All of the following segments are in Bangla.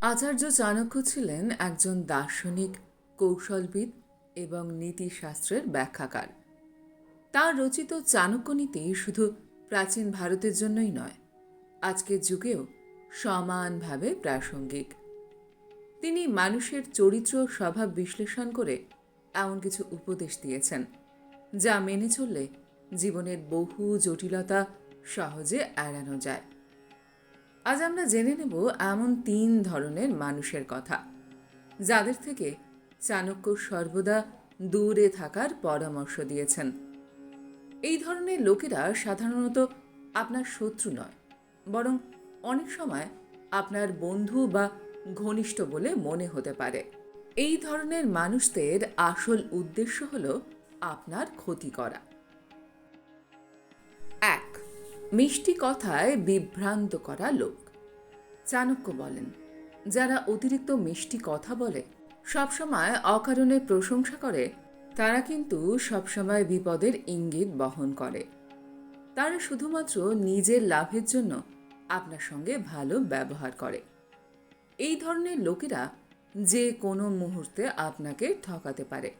আচার্য চাণক্য ছিলেন একজন দার্শনিক, কৌশলবিদ এবং নীতিশাস্ত্রের ব্যাখ্যাকার। তার রচিত চাণক্য নীতি শুধু প্রাচীন ভারতের জন্যই নয়, আজকের যুগেও সমানভাবে প্রাসঙ্গিক। তিনি মানুষের চরিত্র স্বভাব বিশ্লেষণ করে এমন কিছু উপদেশ দিয়েছেন, যা মেনে চললে জীবনের বহু জটিলতা সহজে এড়ানো যায়। আজ আমরা জেনে নেব এমন তিন ধরনের মানুষের কথা, যাদের থেকে চাণক্য সর্বদা দূরে থাকার পরামর্শ দিয়েছেন। এই ধরনের লোকেরা সাধারণত আপনার শত্রু নয়, বরং অনেক সময় আপনার বন্ধু বা ঘনিষ্ঠ বলে মনে হতে পারে। এই ধরনের মানুষদের আসল উদ্দেশ্য হল আপনার ক্ষতি করা। মিষ্টি কথায় বিভ্রান্ত করা লোক। চাণক্য বলেন, যারা অতিরিক্ত মিষ্টি কথা বলে, সবসময় অকারণে প্রশংসা করে, তারা কিন্তু সবসময় বিপদের ইঙ্গিত বহন করে। তারা শুধুমাত্র নিজের লাভের জন্য আপনার সঙ্গে ভালো ব্যবহার করে। এই ধরনের লোকেরা যে কোনো মুহূর্তে আপনাকে ঠকাতে পারে।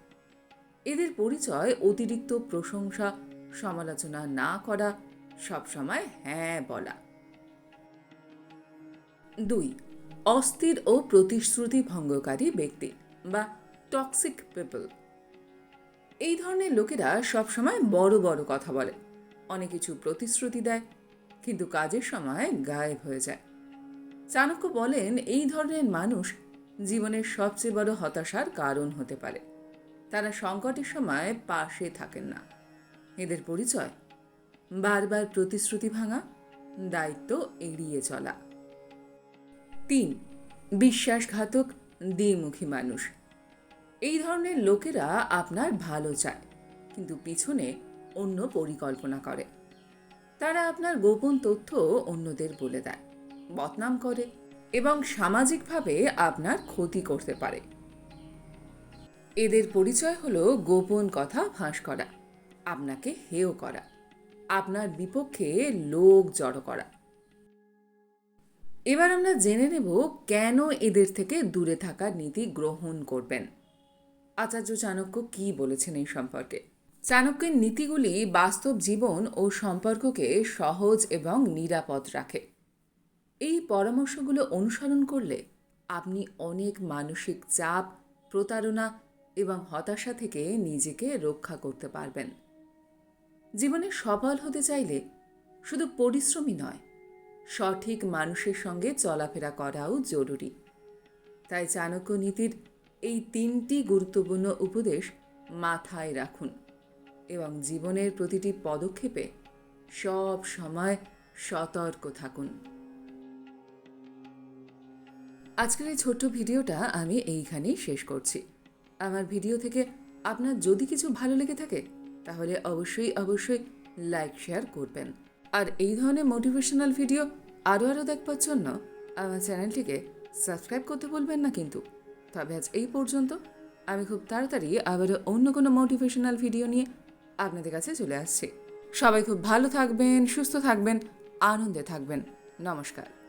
এদের পরিচয় অতিরিক্ত প্রশংসা, সমালোচনা না করা সবসময় হ্যাঁ বলা। দুই, অস্থির ও প্রতিশ্রুতি ভঙ্গকারী ব্যক্তি বা টক্সিক পিপল এই ধরনের লোকেরা সবসময় বড় বড় কথা বলে। অনেক কিছু প্রতিশ্রুতি দেয়, কিন্তু কাজের সময় গায়েব হয়ে যায়। চাণক্য বলেন, এই ধরনের মানুষ জীবনের সবচেয়ে বড় হতাশার কারণ হতে পারে। তারা সংকটের সময় পাশে থাকেন না। এদের পরিচয় বারবার প্রতিশ্রুতি ভাঙা, দায়িত্ব এড়িয়ে চলা। তিন, বিশ্বাসঘাতক, দ্বিমুখী মানুষ। এই ধরনের লোকেরা আপনার ভালো চায়, কিন্তু পিছনে অন্য পরিকল্পনা করে। তারা আপনার গোপন তথ্য অন্যদের বলে দেয়, বদনাম করে এবং সামাজিকভাবে আপনার ক্ষতি করতে পারে। এদের পরিচয় হলো গোপন কথা ফাঁস করা, আপনাকে হেয় করা। আপনার বিপক্ষে লোক জড়ো করা। এবার আমরা জেনে নেব কেন এদের থেকে দূরে থাকার নীতি গ্রহণ করবেন। আচার্য চাণক্য কি বলেছেন এই সম্পর্কে? চাণক্যের নীতিগুলি বাস্তব জীবন ও সম্পর্ককে সহজ এবং নিরাপদ রাখে। এই পরামর্শগুলো অনুসরণ করলে আপনি অনেক মানসিক চাপ, প্রতারণা এবং হতাশা থেকে নিজেকে রক্ষা করতে পারবেন। জীবনে সফল হতে চাইলে শুধু পরিশ্রমই নয়, সঠিক মানুষের সঙ্গে চলাফেরা করাও জরুরি। তাই চাণক্য নীতির এই তিনটি গুরুত্বপূর্ণ উপদেশ মাথায় রাখুন এবং জীবনের প্রতিটি পদক্ষেপে সব সময় সতর্ক থাকুন। আজকের এই ছোট্ট ভিডিওটা আমি এইখানেই শেষ করছি। আমার ভিডিও থেকে আপনার যদি কিছু ভালো লেগে থাকে তাহলে অবশ্যই অবশ্যই লাইক শেয়ার করবেন। আর এই ধরনের মোটিভেশনাল ভিডিও আরও আরও দেখবার জন্য আমার চ্যানেলটিকে সাবস্ক্রাইব করতে বলবেন না কিন্তু। তবে আজ এই পর্যন্ত। আমি খুব তাড়াতাড়ি আবারও অন্য কোনো মোটিভেশনাল ভিডিও নিয়ে আপনাদের কাছে চলে আসছি। সবাই খুব ভালো থাকবেন, সুস্থ থাকবেন, আনন্দে থাকবেন। নমস্কার।